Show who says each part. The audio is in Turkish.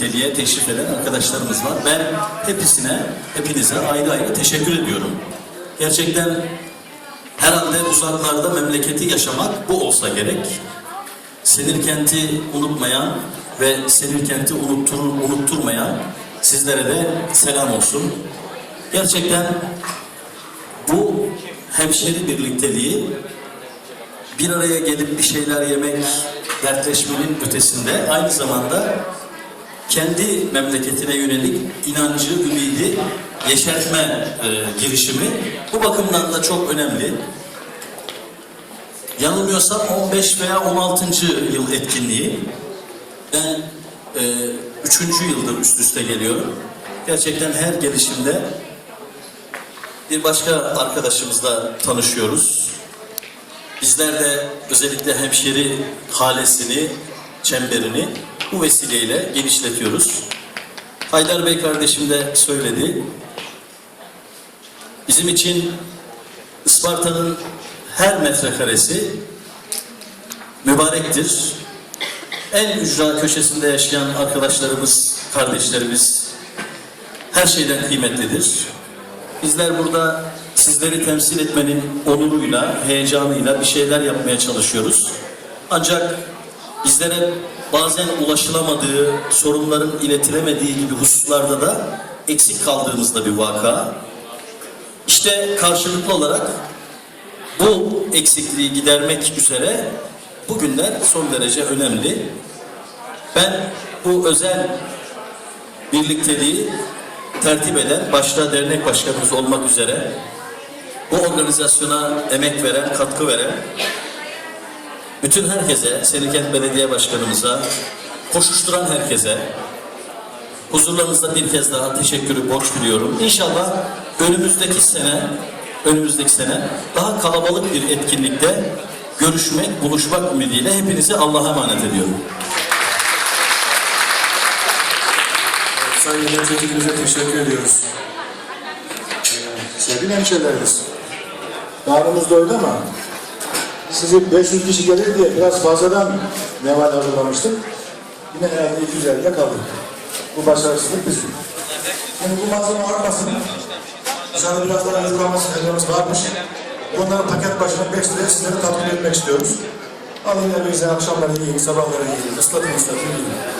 Speaker 1: Teliye teşrif eden arkadaşlarımız var. Ben hepsine, hepinize ayrı ayrı teşekkür ediyorum. Gerçekten herhalde uzaklarda memleketi yaşamak bu olsa gerek. Senirkent'i unutmayan ve Senirkent'i unuttur, unutturmayan sizlere de selam olsun. Gerçekten bu hemşeri birlikteliği bir araya gelip bir şeyler yemek, dertleşmenin ötesinde aynı zamanda kendi memleketine yönelik inancı, ümidi yeşertme e, girişimi bu bakımdan da çok önemli. Yanılmıyorsam 15 veya 16. yıl etkinliği. Ben e, üçüncü yıldır üst üste geliyorum. Gerçekten her gelişimde bir başka arkadaşımızla tanışıyoruz. Bizler de özellikle hemşeri halesini, çemberini bu vesileyle genişletiyoruz. Haydar Bey kardeşim de söyledi. Bizim için Isparta'nın her metrekaresi mübarektir. En ücra köşesinde yaşayan arkadaşlarımız, kardeşlerimiz her şeyden kıymetlidir. Bizler burada sizleri temsil etmenin onuruyla, heyecanıyla bir şeyler yapmaya çalışıyoruz. Ancak bizlere bazen ulaşılamadığı, sorunların iletilemediği gibi hususlarda da eksik kaldığımızda bir vaka. İşte karşılıklı olarak bu eksikliği gidermek üzere bugünler son derece önemli. Ben bu özel birlikteliği tertip eden, başta dernek başkanımız olmak üzere bu organizasyona emek veren, katkı veren bütün herkese, Senikent Belediye Başkanımıza, koşuşturan herkese huzurlarınızda bir kez daha teşekkürü borç biliyorum. İnşallah önümüzdeki sene, önümüzdeki sene daha kalabalık bir etkinlikte görüşmek, buluşmak ümidiyle hepinizi Allah'a emanet ediyorum.
Speaker 2: Sayın Milletvekilimize teşekkür ediyoruz. Ee, Sevgili hemşehrilerimiz, karnımız doydu ama sizi 500 kişi gelir diye biraz fazladan neval hazırlamıştık. Yine herhalde 250'de kaldık. Bu başarısızlık bizim. Şimdi bu malzeme artmasın. Dışarıda biraz daha yıkanması, helvamız varmış. Onların paket başına 5 liraya sizlere tatmin etmek istiyoruz. Alın evinize akşamları yiyin, sabahları yiyin, ıslatın ıslatın yiyin.